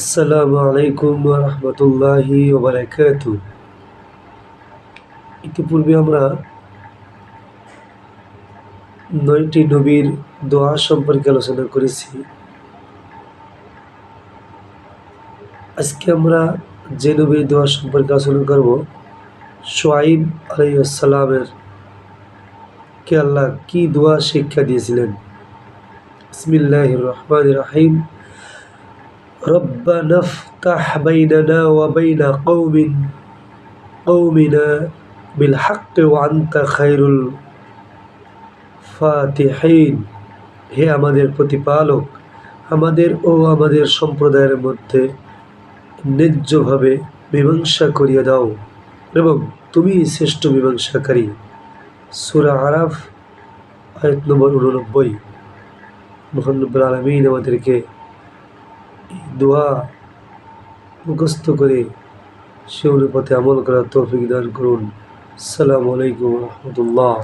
আসসালামু আলাইকুম রহমতুল্লাহি ওবরাকাতু ইতিপূর্বে আমরা নয়টি নবীর দোয়া সম্পর্কে আলোচনা করেছি। আজকে আমরা যে নবীর দোয়া সম্পর্কে আলোচনা করব, সোয়াইব আলাইসালামের কে আল্লাহ কি দোয়া শিক্ষা দিয়েছিলেন? বিসমিল্লাহ রহমান রাহিম। ربنا افتح بيننا وبين قوم قومنا بالحق وأنت خير الفاتحين হে আমাদের প্রতিপালক আমাদের ও আমাদের সম্প্রদায়ের মধ্যে ন্যায্যভাবে মীমাংসা করিয়ে দাও এবং তুমি শ্রেষ্ঠ মীমাংসাকারী সুরা আরাফ আয়াত নম্বর উননব্বই মোহাম্মবুল আলমিন আমাদেরকে দোয়া মুখস্থ করে সে পথে আমল করার তৌফিক দান করুন। আসসালামু আলাইকুম রহমতুল্লাহ।